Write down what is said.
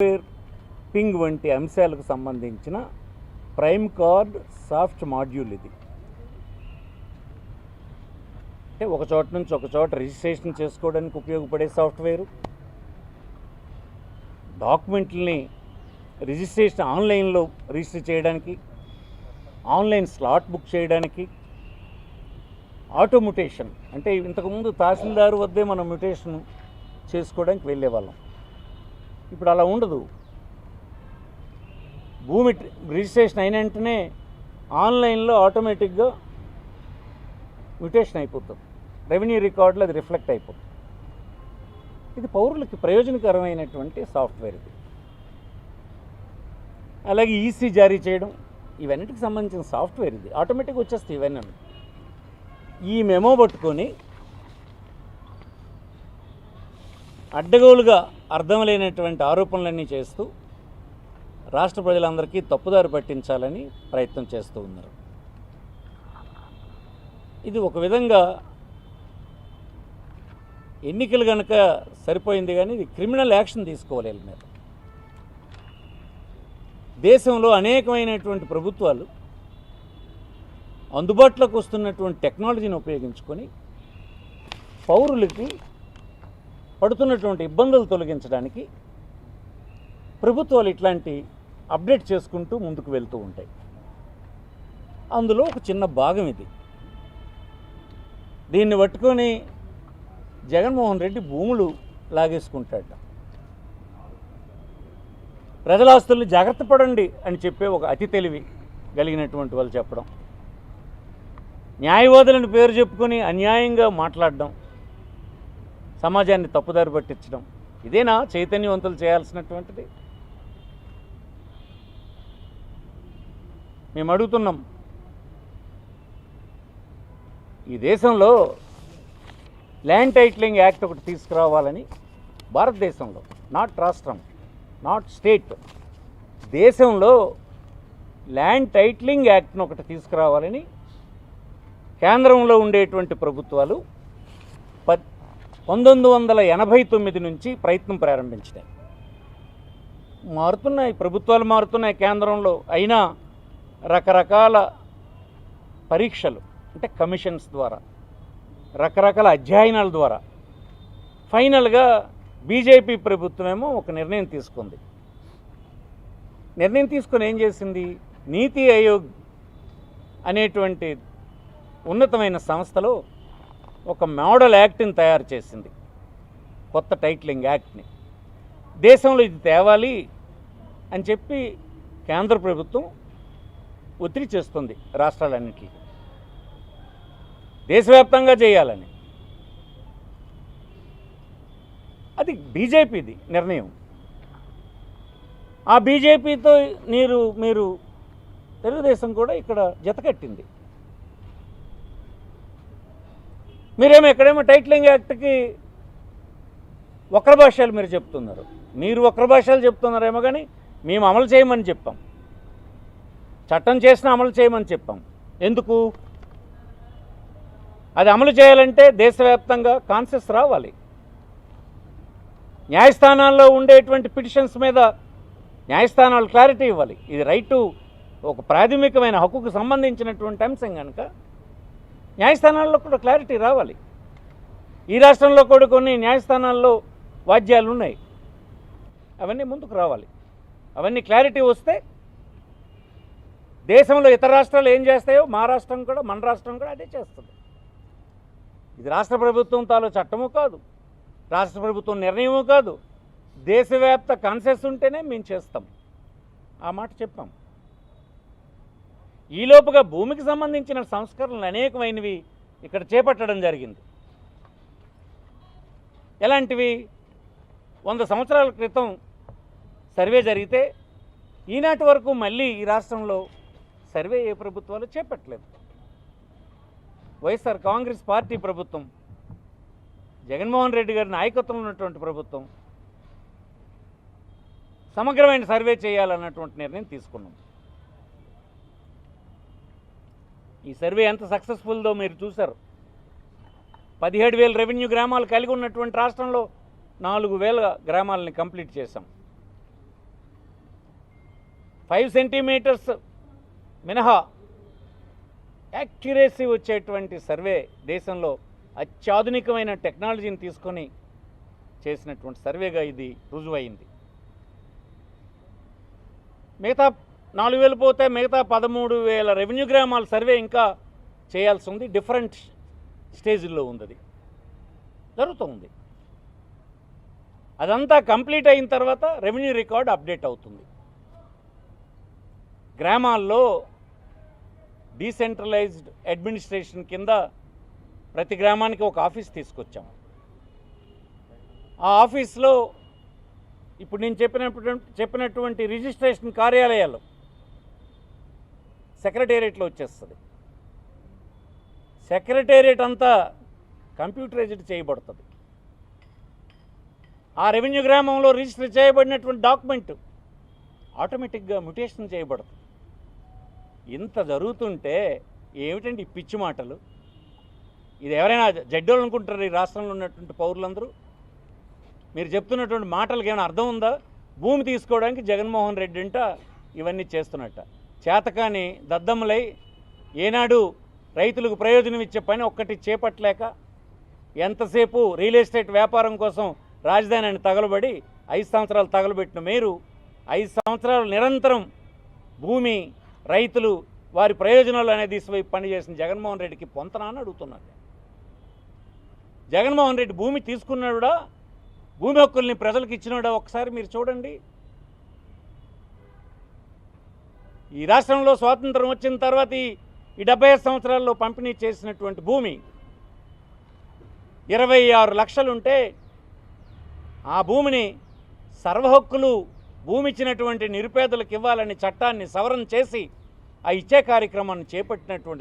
Software ping వంటి అంశాలకు సంబంధించిన ప్రైమ్ కార్డ్ సాఫ్ట్ మాడ్యూల్ ఇది. అంటే ఒక చోట నుంచి ఒక చోట రిజిస్ట్రేషన్ చేసుకోవడానికి ఉపయోగపడే సాఫ్ట్వేరు. డాక్యుమెంట్లని రిజిస్ట్రేషన్ ఆన్లైన్లో రిజిస్టర్ చేయడానికి ఆన్లైన్ స్లాట్ బుక్ చేయడానికి ఆటోమ్యుటేషన్ అంటే ఇంతకుముందు తహసీల్దారు వద్దే మనం మ్యుటేషన్ చేసుకోవడానికి వెళ్ళేవాళ్ళం. ఇప్పుడు అలా ఉండదు. భూమి రిజిస్ట్రేషన్ అయిన వెంటనే ఆన్లైన్లో ఆటోమేటిక్గా మ్యూటేషన్ అయిపోతుంది రెవెన్యూ రికార్డులు అది రిఫ్లెక్ట్ అయిపోతుంది ఇది పౌరులకి ప్రయోజనకరమైనటువంటి సాఫ్ట్వేర్ ఇది. అలాగే ఈసీ జారీ చేయడం ఇవన్నిటికి సంబంధించిన సాఫ్ట్వేర్ ఇది. ఆటోమేటిక్గా వచ్చేస్తాయి ఇవన్నీ. ఈ మెమో పట్టుకొని అడ్డగోలుగా అర్థం లేనటువంటి ఆరోపణలన్నీ చేస్తూ రాష్ట్ర ప్రజలందరికీ తప్పుదారి పట్టించాలని ప్రయత్నం చేస్తూ ఉన్నారు. ఇది ఒక విధంగా ఎన్నికలు కనుక సరిపోయింది కానీ ఇది క్రిమినల్ యాక్షన్ తీసుకోవాలి మీద. దేశంలో అనేకమైనటువంటి ప్రభుత్వాలు అందుబాటులోకి వస్తున్నటువంటి టెక్నాలజీని ఉపయోగించుకొని పౌరులకి పడుతున్నటువంటి ఇబ్బందులు తొలగించడానికి ప్రభుత్వాలు ఇట్లాంటి అప్డేట్ చేసుకుంటూ ముందుకు వెళ్తూ ఉంటాయి. అందులో ఒక చిన్న భాగం ఇది. దీన్ని పట్టుకొని జగన్మోహన్ రెడ్డి భూములు లాగేసుకుంటాడు. ప్రజల ఆస్తుల్ని జాగ్రత్త పడండి అని చెప్పే ఒక అతి తెలివి కలిగినటువంటి వాళ్ళు చెప్పడం. న్యాయవాదులని పేరు చెప్పుకొని అన్యాయంగా మాట్లాడడం సమాజాన్ని తప్పుదారి పట్టించడం. ఇదేనా చైతన్యవంతులు చేయాల్సినటువంటిది? మేము అడుగుతున్నాం. ఈ దేశంలో ల్యాండ్ టైటిలింగ్ యాక్ట్ ఒకటి తీసుకురావాలని భారతదేశంలో నాట్ రాష్ట్రం నాట్ స్టేట్ దేశంలో ల్యాండ్ టైటిలింగ్ యాక్ట్ను ఒకటి తీసుకురావాలని కేంద్రంలో ఉండేటువంటి ప్రభుత్వాలు పంతొమ్మిది వందల ఎనభై తొమ్మిది నుంచి ప్రయత్నం ప్రారంభించినాయి. మారుతున్నాయి ప్రభుత్వాలు మారుతున్నాయి కేంద్రంలో. అయినా రకరకాల పరీక్షలు అంటే కమిషన్స్ ద్వారా రకరకాల అధ్యయనాల ద్వారా ఫైనల్గా బీజేపీ ప్రభుత్వమేమో ఒక నిర్ణయం తీసుకుంది. నిర్ణయం తీసుకొని ఏం చేసింది? నీతి ఆయోగ్ అనేటువంటి ఉన్నతమైన సంస్థలో ఒక మోడల్ యాక్ట్ని తయారు చేసింది. కొత్త టైటిలింగ్ యాక్ట్ని. దేశంలో ఇది తేవాలి అని చెప్పి కేంద్ర ప్రభుత్వం ఒత్తిడి చేస్తుంది రాష్ట్రాలన్నింటికి. దేశవ్యాప్తంగా చేయాలని. అది బీజేపీది నిర్ణయం. ఆ బీజేపీతో మీరు మీరు తెలుగుదేశం కూడా ఇక్కడ జతకట్టింది మీరేమో ఎక్కడేమో టైటిలింగ్ యాక్ట్కి వక్ర భాషలు మీరు చెప్తున్నారు. మీరు వక్ర భాషలు చెప్తున్నారేమో కానీ మేము అమలు చేయమని చెప్పాం. చట్టం చేసిన అమలు చేయమని చెప్పాం. ఎందుకు? అది అమలు చేయాలంటే దేశవ్యాప్తంగా కాన్సెస్ రావాలి. న్యాయస్థానాల్లో ఉండేటువంటి పిటిషన్స్ మీద న్యాయస్థానాలు క్లారిటీ ఇవ్వాలి. ఇది రైట్ ఒక ప్రాథమికమైన హక్కుకు సంబంధించినటువంటి అంశం కనుక న్యాయస్థానాల్లో కూడా క్లారిటీ రావాలి. ఈ రాష్ట్రంలో కూడా కొన్ని న్యాయస్థానాల్లో వాద్యాలు ఉన్నాయి అవన్నీ ముందుకు రావాలి. అవన్నీ క్లారిటీ వస్తే దేశంలో ఇతర రాష్ట్రాలు ఏం చేస్తాయో మా రాష్ట్రం కూడా మన రాష్ట్రం కూడా అదే చేస్తుంది. ఇది రాష్ట్ర ప్రభుత్వం తాలూ చట్టము కాదు. రాష్ట్ర ప్రభుత్వం నిర్ణయము కాదు. దేశవ్యాప్త కాన్సెస్ ఉంటేనే మేము చేస్తాం. ఆ మాట చెప్పాం. ఈలోపుగా భూమికి సంబంధించిన సంస్కరణలు అనేకమైనవి ఇక్కడ చేపట్టడం జరిగింది. ఎలాంటివి? వంద సంవత్సరాల క్రితం సర్వే జరిగితే ఈనాటి వరకు మళ్ళీ ఈ రాష్ట్రంలో సర్వే ఏ ప్రభుత్వాలు చేపట్టలేదు. వైఎస్ఆర్ కాంగ్రెస్ పార్టీ ప్రభుత్వం జగన్మోహన్ రెడ్డి గారి నాయకత్వంలో ఉన్నటువంటి ప్రభుత్వం సమగ్రమైన సర్వే చేయాలన్నటువంటి నిర్ణయం తీసుకున్నాం. ఈ సర్వే ఎంత సక్సెస్ఫుల్దో మీరు చూశారు. పదిహేడు వేల రెవెన్యూ గ్రామాలు కలిగి ఉన్నటువంటి రాష్ట్రంలో నాలుగు వేల గ్రామాలని కంప్లీట్ చేశాం. ఫైవ్ సెంటీమీటర్స్ మినహా యాక్యురేసీ వచ్చేటువంటి సర్వే దేశంలో అత్యాధునికమైన టెక్నాలజీని తీసుకొని చేసినటువంటి సర్వేగా ఇది రుజువైంది. మిగతా నాలుగు వేలు పోతే మిగతా పదమూడు వేల రెవెన్యూ గ్రామాల సర్వే ఇంకా చేయాల్సి ఉంది. డిఫరెంట్ స్టేజ్లో ఉంది అది జరుగుతుంది అదంతా కంప్లీట్ అయిన తర్వాత రెవెన్యూ రికార్డ్ అప్డేట్ అవుతుంది. గ్రామాల్లో డీసెంట్రలైజ్డ్ అడ్మినిస్ట్రేషన్ కింద ప్రతి గ్రామానికి ఒక ఆఫీస్ తీసుకొచ్చాము ఆ ఆఫీస్లో ఇప్పుడు నేను చెప్పినప్పుడు చెప్పినటువంటి రిజిస్ట్రేషన్ కార్యాలయాలు సెక్రటేరియట్లో వచ్చేస్తుంది. సెక్రటేరియట్ అంతా కంప్యూటరైజ్డ్ చేయబడుతుంది. ఆ రెవెన్యూ గ్రామంలో రిజిస్టర్ చేయబడినటువంటి డాక్యుమెంట్ ఆటోమేటిక్గా మ్యుటేషన్ చేయబడుతుంది. ఇంత జరుగుతుంటే ఏమిటండి ఈ పిచ్చి మాటలు? ఇది ఎవరైనా జడ్డోళ్ళు అనుకుంటారు ఈ రాష్ట్రంలో ఉన్నటువంటి పౌరులందరూ? మీరు చెప్తున్నటువంటి మాటలకు ఏమైనా అర్థం ఉందా? భూమి తీసుకోవడానికి జగన్మోహన్ రెడ్డి అంట ఇవన్నీ చేస్తున్నట్ట. చేతకాని దద్దములై ఏనాడు రైతులకు ప్రయోజనం ఇచ్చే పని ఒక్కటి చేపట్టలేక ఎంతసేపు రియల్ ఎస్టేట్ వ్యాపారం కోసం రాజధానిని తగలబడి ఐదు సంవత్సరాలు తగలబెట్టిన మీరు ఐదు సంవత్సరాలు నిరంతరం భూమి రైతులు వారి ప్రయోజనాలు అనేది దిశవైపు పనిచేసిన జగన్మోహన్ రెడ్డికి పొంతనా అని అడుగుతున్నాను జగన్మోహన్ రెడ్డి భూమి తీసుకున్నాడా భూమి హక్కుల్ని ప్రజలకు ఇచ్చినాడా? ఒకసారి మీరు చూడండి. ఈ రాష్ట్రంలో స్వాతంత్రం వచ్చిన తర్వాత ఈ డెబ్బై సంవత్సరాల్లో పంపిణీ చేసినటువంటి భూమి ఇరవై ఆరు లక్షలుంటే ఆ భూమిని సర్వహక్కులు భూమి ఇచ్చినటువంటి నిరుపేదలకు ఇవ్వాలని చట్టాన్ని సవరణ చేసి ఆ ఇచ్చే కార్యక్రమాన్ని చేపట్టినటువంటి